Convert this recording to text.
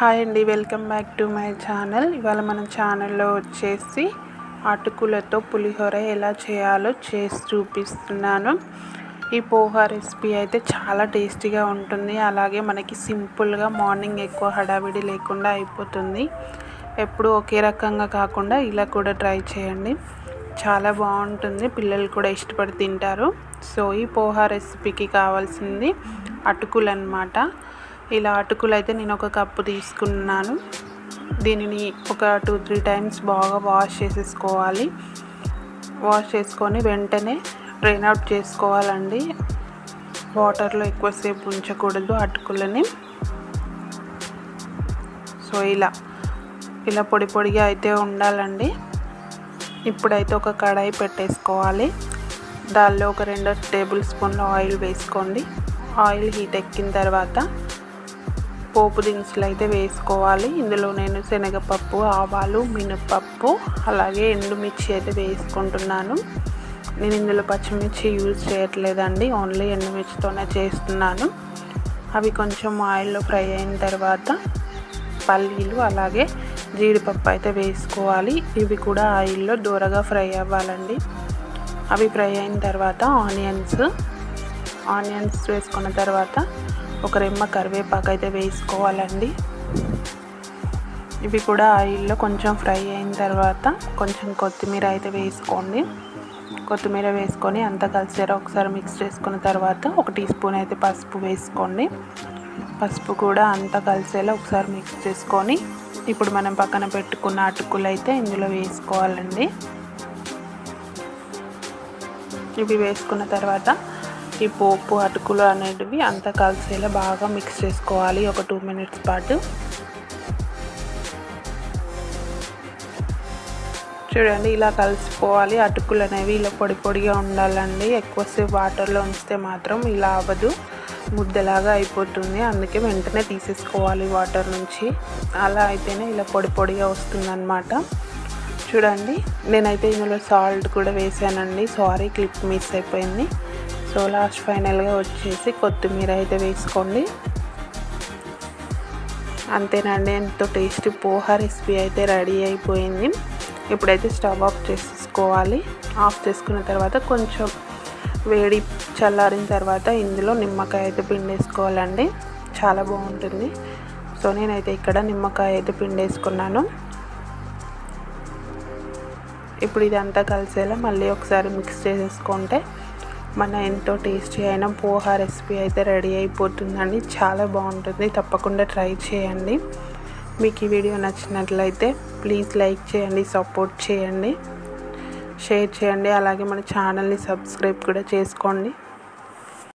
Hi అండి welcome back to my channel. ఇవాళ మన ఛానల్లో వచ్చేసి అటుకులతో పులిహోర ఎలా చేయాలో చేసి చూపిస్తున్నాను. ఈ పోహా రెసిపీ అయితే చాలా టేస్టీగా ఉంటుంది. అలాగే మనకి సింపుల్గా మార్నింగ్ ఎక్కువ హడావిడి లేకుండా అయిపోతుంది. ఎప్పుడు ఒకే రకంగా కాకుండా ఇలా కూడా ట్రై చేయండి. చాలా బాగుంటుంది. పిల్లలు కూడా ఇష్టపడి తింటారు. సో ఈ పోహా రెసిపీకి కావాల్సింది అటుకులు అనమాట ఇలా అటుకులు అయితే నేను ఒక కప్పు తీసుకున్నాను. దీనిని ఒక టూ త్రీ టైమ్స్ బాగా వాష్ చేసేసుకోవాలి. వాష్ చేసుకొని వెంటనే డ్రైన్ అవుట్ చేసుకోవాలండి. వాటర్లో ఎక్కువసేపు ఉంచకూడదు అటుకులని. సో ఇలా ఇలా పొడి పొడిగా అయితే ఉండాలండి. ఇప్పుడైతే ఒక కడాయి పెట్టేసుకోవాలి. దానిలో ఒక రెండు టేబుల్ స్పూన్ల ఆయిల్ వేసుకోండి. ఆయిల్ హీట్ ఎక్కిన తర్వాత పోపు దినుసులు అయితే వేసుకోవాలి. ఇందులో నేను శనగపప్పు ఆవాలు మినపప్పు అలాగే ఎండుమిర్చి అయితే వేసుకుంటున్నాను. నేను ఇందులో పచ్చిమిర్చి యూజ్ చేయట్లేదండి. ఓన్లీ ఎండుమిర్చితోనే చేస్తున్నాను. అవి కొంచెం ఆయిల్లో ఫ్రై అయిన తర్వాత పల్లీలు అలాగే జీడిపప్పు అయితే వేసుకోవాలి. ఇవి కూడా ఆయిల్లో దూరగా ఫ్రై అవ్వాలండి. అవి ఫ్రై అయిన తర్వాత ఆనియన్స్ ఆనియన్స్ వేసుకున్న తర్వాత ఒక రెమ్మ కరివేపాకు అయితే వేసుకోవాలండి. ఇవి కూడా ఆయిల్లో కొంచెం ఫ్రై అయిన తర్వాత కొంచెం కొత్తిమీర అయితే వేసుకోండి. కొత్తిమీర వేసుకొని అంతా కలిసేలా ఒకసారి మిక్స్ చేసుకున్న తర్వాత ఒక టీ స్పూన్ అయితే పసుపు వేసుకోండి. పసుపు కూడా అంతా కలిసేలా ఒకసారి మిక్స్ చేసుకొని ఇప్పుడు మనం పక్కన పెట్టుకున్న అటుకులు అయితే ఇందులో వేసుకోవాలండి. ఇవి వేసుకున్న తర్వాత ఈ పోపు అటుకులు అనేటివి అంతా కలిసేలా బాగా మిక్స్ చేసుకోవాలి ఒక టూ మినిట్స్ పాటు. చూడండి ఇలా కలిసిపోవాలి. అటుకులు అనేవి ఇలా పొడి పొడిగా ఉండాలండి. ఎక్కువసేపు వాటర్లో ఉంచితే మాత్రం ఇలా అవ్వదు. ముద్దలాగా అయిపోతుంది. అందుకే వెంటనే తీసేసుకోవాలి వాటర్ నుంచి. అలా అయితేనే ఇలా పొడి పొడిగా వస్తుందన్నమాట. చూడండి నేనైతే ఇందులో సాల్ట్ కూడా వేసానండి. సారీ క్లిప్ మిస్ అయిపోయింది. సో లాస్ట్ ఫైనల్గా వచ్చేసి కొత్తిమీర అయితే వేసుకోండి. అంతేనండి ఎంతో టేస్టీ పోహా రెసిపీ అయితే రెడీ అయిపోయింది. ఇప్పుడైతే స్టవ్ ఆఫ్ చేసేసుకోవాలి. ఆఫ్ చేసుకున్న తర్వాత కొంచెం వేడి చల్లారిన తర్వాత ఇందులో నిమ్మకాయ అయితే పిండేసుకోవాలండి. చాలా బాగుంటుంది. సో నేనైతే ఇక్కడ నిమ్మకాయ అయితే పిండేసుకున్నాను. ఇప్పుడు ఇదంతా కలిసేలా మళ్ళీ ఒకసారి మిక్స్ చేసేసుకుంటే మన ఎంతో టేస్టీ అయిన పోహా రెసిపీ అయితే రెడీ అయిపోతుందండి. చాలా బాగుంటుంది. తప్పకుండా ట్రై చేయండి. మీకు ఈ వీడియో నచ్చినట్లయితే ప్లీజ్ లైక్ చేయండి సపోర్ట్ చేయండి షేర్ చేయండి అలాగే మన ఛానల్ని సబ్స్క్రైబ్ కూడా చేసుకోండి.